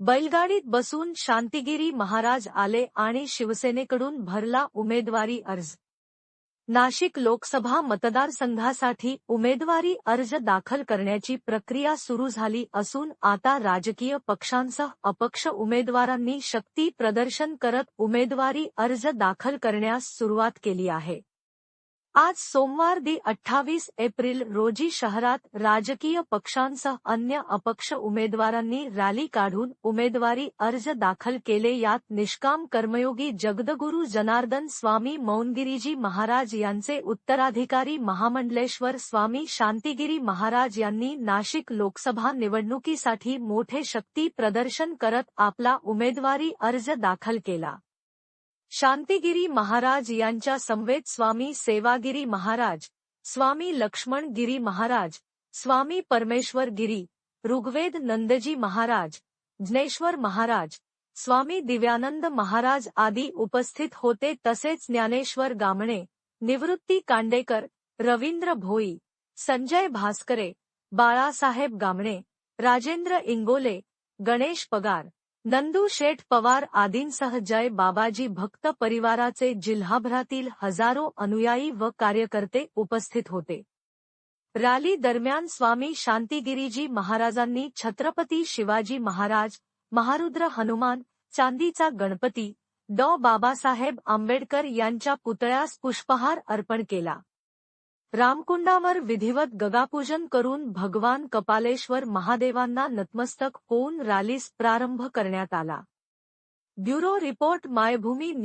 बैलगाडीत बसून शांतिगिरी महाराज आले आणि शिवसेनेकडून भरला उमेदवारी अर्ज. नाशिक लोकसभा मतदारसंघासाठी उमेदवारी अर्ज दाखल करण्याची प्रक्रिया सुरू झाली असून आता राजकीय पक्षांसह अपक्ष उमेदवारांनी शक्ती प्रदर्शन करत उमेदवारी अर्ज दाखल करण्यास सुरुवात केली आहे. आज सोमवार दि अठ्ठावीस एप्रिल रोजी शहरात राजकीय पक्षांसह अन्य अपक्ष उमेदवारांनी रॅली काढून उमेदवारी अर्ज़ दाखल केले. यात निष्काम कर्मयोगी जगदगुरु जनार्दन स्वामी, मौनगिरीजी महाराज यांचे उत्तराधिकारी महामंडलेश्वर स्वामी, शांतिगिरी महाराज यांनी नाशिक लोकसभा निवडणुकीसाठी मोठे शक्ती प्रदर्शन करत आपला उमेदवारी अर्ज़ दाखल केला. शांतिगिरी महाराज यांच्या समवेत स्वामी सेवागिरी महाराज स्वामी लक्ष्मण गिरी महाराज स्वामी परमेश्वर गिरी ऋग्वेद नंदजी महाराज ज्ञेश्वर महाराज स्वामी दिव्यानंद महाराज आदी उपस्थित होते तसेच ज्ञानेश्वर गामणे निवृत्ती कांडेकर रवींद्र भोई संजय भास्करे बाळासाहेब गामणे राजेंद्र इंगोले गणेश पगार नंदू शेठ पवार आदींसह जय बाबाजी भक्त परिवाराचे जिल्हाभरातील हजारो अनुयायी व कार्यकर्ते उपस्थित होते. रॅली दरम्यान स्वामी शांतिगिरीजी महाराजांनी छत्रपती शिवाजी महाराज महारुद्र हनुमान चांदीचा गणपती डॉ. बाबासाहेब आंबेडकर यांच्या पुतळ्यास पुष्पहार अर्पण केला. रामकुंडावर विधिवत गगापूजन करून भगवान कपालेश्वर महादेवांना नतमस्तक होऊन रॅलीस प्रारंभ करण्यात आला. Bureau report Maybhumi news